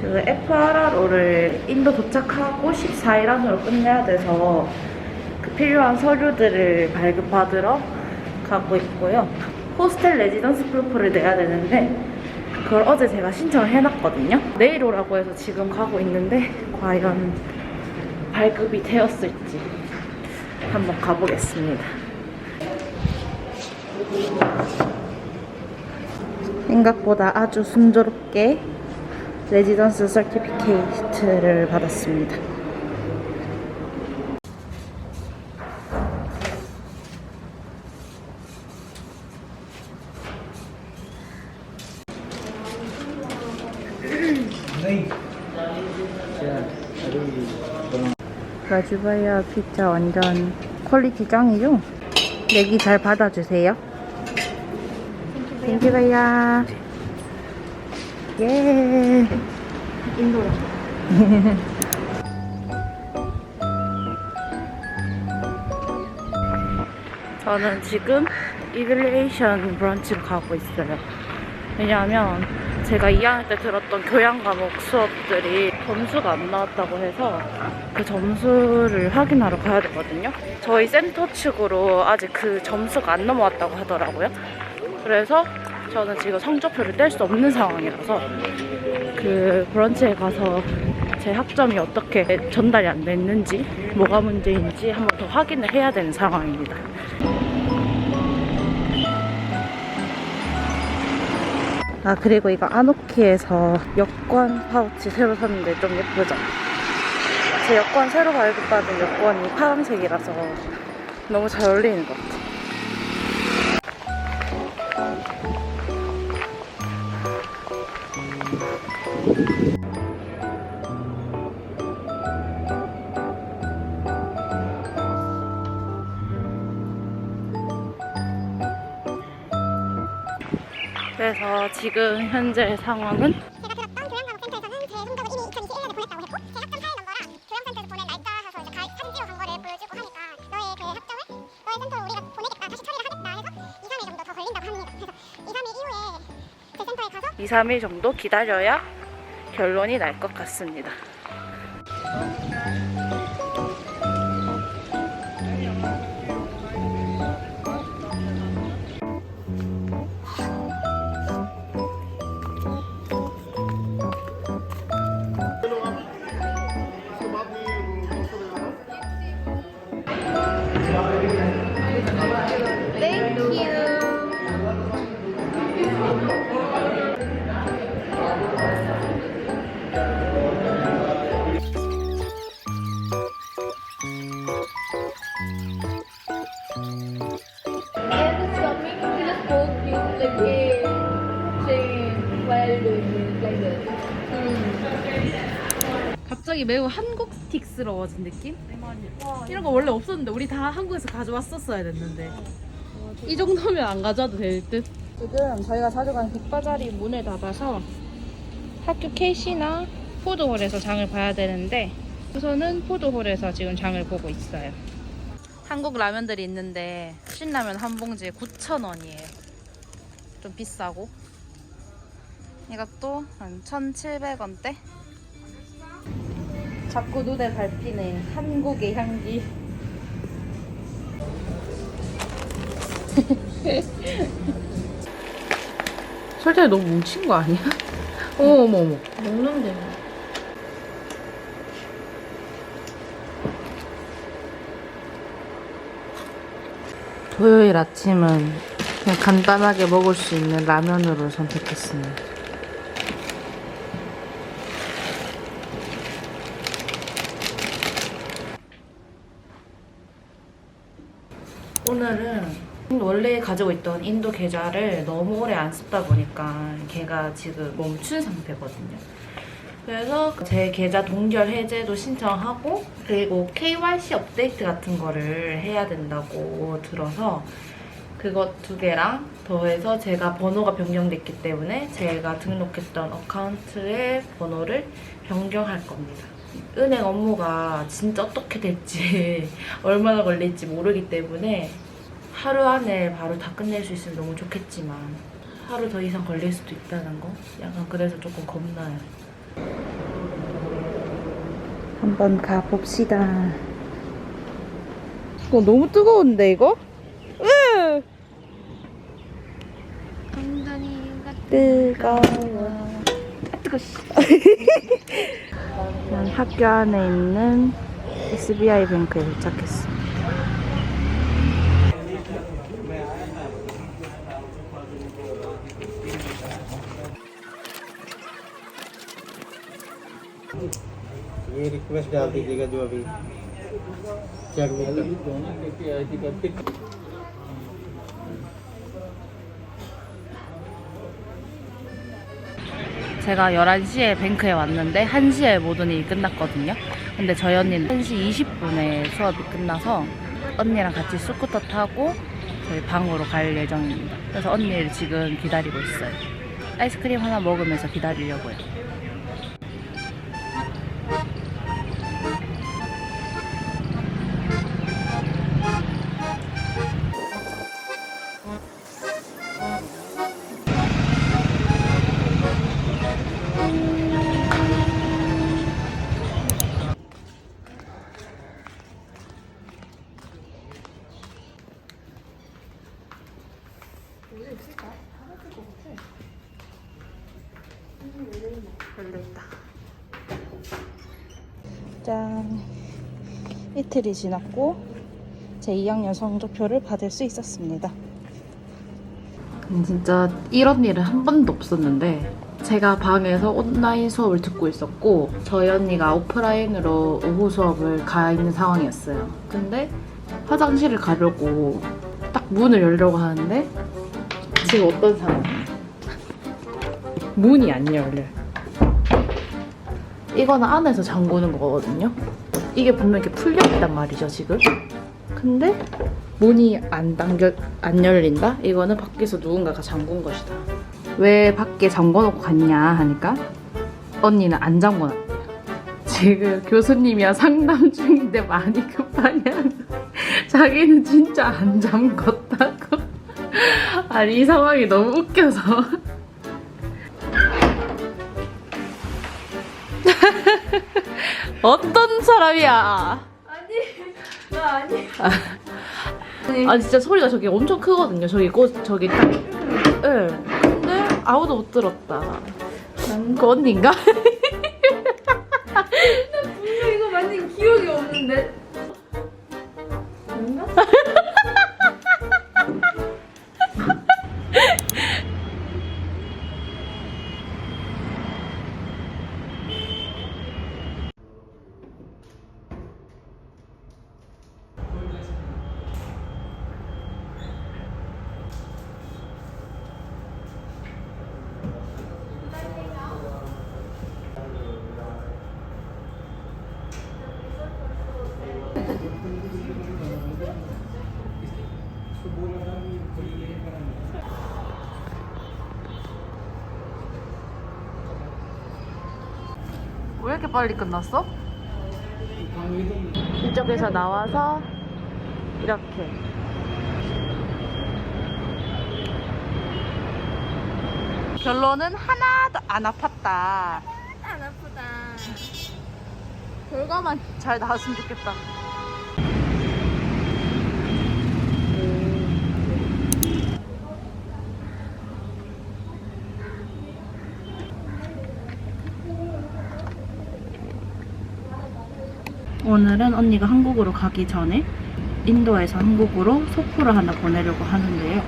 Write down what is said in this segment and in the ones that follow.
그 FRRO를 인도 도착하고 14일 안으로 끝내야 돼서 그 필요한 서류들을 발급받으러 가고 있고요. 호스텔 레지던스 프루프를 내야 되는데 그걸 어제 제가 신청을 해놨거든요. 내일 오라고 해서 지금 가고 있는데 과연 발급이 되었을지 한번 가보겠습니다. 생각보다 아주 순조롭게 레지던스 서티피케이트를 받았습니다. 라주바이아 피자 완전 퀄리티 짱이죠? 내기 잘 받아주세요. 땡큐바이야. 예. 인도라. 저는 지금 이빌리에이션 브런치를 가고 있어요. 왜냐하면 제가 2학년 때 들었던 교양 과목 수업들이 점수가 안 나왔다고 해서 그 점수를 확인하러 가야 되거든요. 저희 센터 측으로 아직 그 점수가 안 넘어왔다고 하더라고요. 그래서 저는 지금 성적표를 뗄 수 없는 상황이라서 그 브런치에 가서 제 학점이 어떻게 전달이 안 됐는지 뭐가 문제인지 한번 더 확인을 해야 되는 상황입니다. 아 그리고 이거 아노키에서 여권 파우치 새로 샀는데 좀 예쁘죠? 제 여권 새로 발급받은 여권이 파란색이라서 너무 잘 어울리는 것 같아요. 일 이후에 제 센터에 가서 2, 3일 정도 기다려야 결론이 날 것 같습니다. 갑자기 매우 한국틱스러워진 느낌? 이런 거 원래 없었는데 우리 다 한국에서 가져왔었어야 됐는데 이 정도면 안 가져와도 될 듯? 지금 저희가 자주 가는 백바자리 문을 닫아서 학교 캐시나 포드홀에서 장을 봐야 되는데 우선은 포드홀에서 지금 장을 보고 있어요. 한국 라면들이 있는데 신라면 한 봉지에 9,000원이에요. 좀 비싸고 이것도 한 1,700원대? 자꾸 눈에 밟히네 한국의 향기 설탕이 너무 뭉친 거 아니야? 어머 어머 어머 먹는데 토요일 아침은 그냥 간단하게 먹을 수 있는 라면으로 선택했습니다. 오늘은 원래 가지고 있던 인도 계좌를 너무 오래 안 썼다 보니까 걔가 지금 멈춘 상태거든요. 그래서 제 계좌 동결 해제도 신청하고 그리고 KYC 업데이트 같은 거를 해야 된다고 들어서 그것 두 개랑 더해서 제가 번호가 변경됐기 때문에 제가 등록했던 어카운트의 번호를 변경할 겁니다. 은행 업무가 진짜 어떻게 될지 얼마나 걸릴지 모르기 때문에 하루 안에 바로 다 끝낼 수 있으면 너무 좋겠지만 하루 더 이상 걸릴 수도 있다는 거 약간 그래서 조금 겁나요. 한번 가봅시다. 이거 너무 뜨거운데, 이거? 으! 뜨거워. 뜨거워. 난 학교 안에 있는 SBI 뱅크에 도착했어. ये रिक्वेस्ट डाल दीजिएगा जो अभी चेकबुक 제가 11시에 뱅크에 왔는데 1시에 모든 일이 끝났거든요. 근데 저희 언니는 1시 20분에 수업이 끝나서 언니랑 같이 스쿠터 타고 저희 방으로 갈 예정입니다. 그래서 언니를 지금 기다리고 있어요. 아이스크림 하나 먹으면서 기다리려고요. 열려있다. 짠. 이틀이 지났고 제 2학년 성적표를 받을 수 있었습니다. 음, 진짜 이런 일은 한 번도 없었는데 제가 방에서 온라인 수업을 듣고 있었고 저희 언니가 오프라인으로 오후 수업을 가 있는 상황이었어요. 근데 화장실을 가려고 딱 문을 열려고 하는데 지금 어떤 상황이에요? 문이 안 열려요. 이거는 안에서 잠그는 거거든요. 이게 분명 이렇게 풀려 있단 말이죠, 지금. 근데 문이 안 당겨 안 열린다? 이거는 밖에서 누군가가 잠근 것이다. 왜 밖에 잠궈놓고 갔냐 하니까 언니는 안 잠궈놨대요. 지금 교수님이랑 상담 중인데 많이 급하냐고. 자기는 진짜 안 잠궜다고. 아니 이 상황이 너무 웃겨서. 어떤 사람이야? 나 아니. 아 진짜 소리가 저기 엄청 크거든요. 저기 꽃 저기 딱. 예. 근데 아무도 못 들었다. 그 언니인가? 이렇게 빨리 끝났어? 이쪽에서 나와서 이렇게. 결론은 하나도 안 아팠다. 안 아프다. 결과만 잘 나왔으면 좋겠다. 오늘은 언니가 한국으로 가기 전에 인도에서 한국으로 소포를 하나 보내려고 하는데요.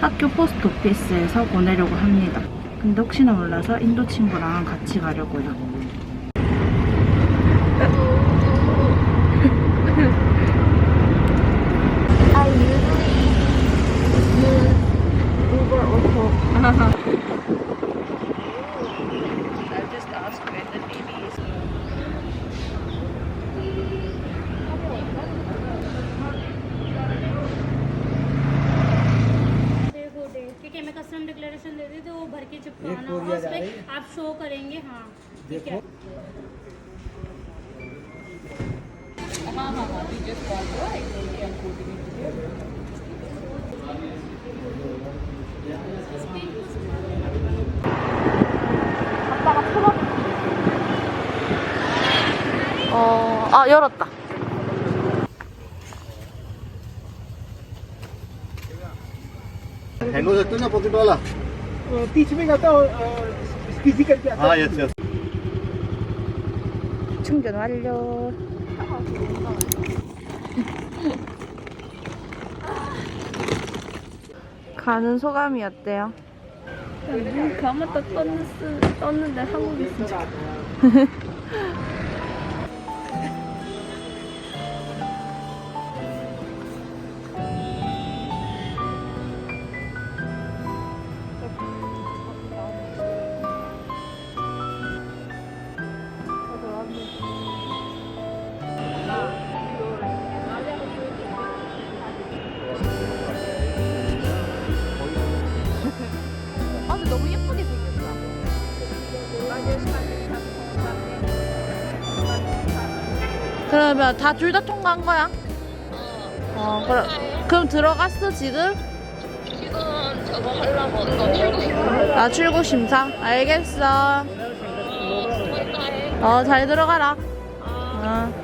학교 포스트 오피스에서 보내려고 합니다. 근데 혹시나 몰라서 인도 친구랑 같이 가려고요. हमें कस्टम डिक्लेरेशन दे दी थी वो भर के चिपकाना और उस पर आप शो करेंगे हाँ ठीक है हाँ 아 열었다. हैंड हो सकते हो ना पॉकेट वाला बीच में आता किसी करके आता हाँ यस यस 충전 완료. 가는 소감이 어때요? 눈 감았다 떴는데, 떴는데 한국에 있어. 다 둘 다 통과한 거야? 어, 그럼 그럼 들어갔어 지금? 지금 저거 하려고 이거 출구 심사. 아 출구 심사? 알겠어. 어, 잘 들어가라. 어.